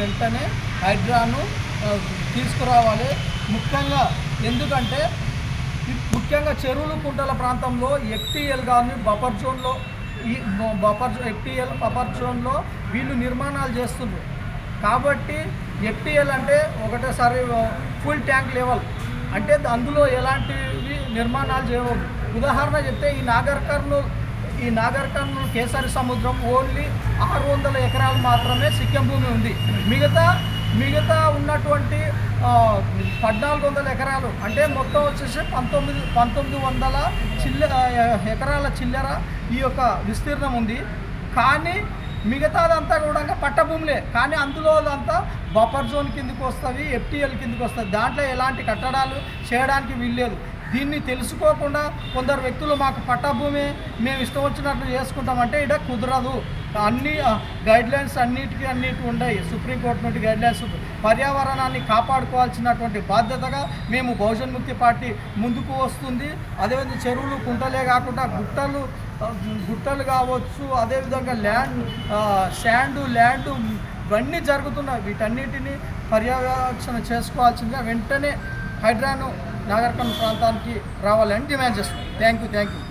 వెంటనే హైడ్రాను తీసుకురావాలి. ముఖ్యంగా ఎందుకంటే ముఖ్యంగా చెరువులు కుంటల ప్రాంతంలో ఎఫ్టీఎల్ కానీ బఫర్ జోన్లో ఈ బఫర్ ఎఫ్టీఎల్ బఫర్ జోన్లో వీళ్ళు నిర్మాణాలు చేస్తున్నారు కాబట్టి ఎఫ్టీఎల్ అంటే ఒకటేసారి ఫుల్ ట్యాంక్ లెవెల్. అంటే అందులో ఎలాంటివి నిర్మాణాలు చేయవు ఉదాహరణ చెప్తే ఈ నాగర్ కర్నూలు ఈ నాగర్ కేసరి సముద్రం ఓన్లీ ఆరు వందల ఎకరాలు మాత్రమే సిక్కిం భూమి ఉంది. మిగతా మిగతా ఉన్నటువంటి పద్నాలుగు వందల ఎకరాలు అంటే మొత్తం వచ్చేసి పంతొమ్మిది పంతొమ్మిది వందల చిల్లర ఎకరాల చిల్లర ఈ యొక్క విస్తీర్ణం ఉంది. కానీ మిగతాదంతా కూడా పట్టభూములే. కానీ అందులో అంతా బఫర్ జోన్ కిందకి వస్తుంది ఎఫ్టీఎల్ కిందకి వస్తుంది. దాంట్లో ఎలాంటి కట్టడాలు చేయడానికి వీల్లేదు. దీన్ని తెలుసుకోకుండా కొందరు వ్యక్తులు మాకు పట్టభూమి మేము ఇష్టం వచ్చినట్లు చేసుకుంటామంటే ఇక్కడ కుదరదు. అన్ని గైడ్ లైన్స్ అన్నిటికీ అన్నిటి ఉన్నాయి సుప్రీంకోర్టు నుండి గైడ్ లైన్స్ పర్యావరణాన్ని కాపాడుకోవాల్సినటువంటి బాధ్యతగా మేము బహుజన్ ముక్తి పార్టీ ముందుకు వస్తుంది. అదేవిధంగా చెరువులు కుంటలే కాకుండా గుట్టలు గుట్టలు కావచ్చు అదేవిధంగా ల్యాండ్ శాండు ల్యాండ్ ఇవన్నీ జరుగుతున్నాయి. వీటన్నిటిని పర్యవేక్షణ చేసుకోవాల్సిందిగా వెంటనే హైడ్రాను నాగరికన్ ప్రాంతానికి రావాలని డిమాండ్ చేస్తున్నాం. Thank you thank you.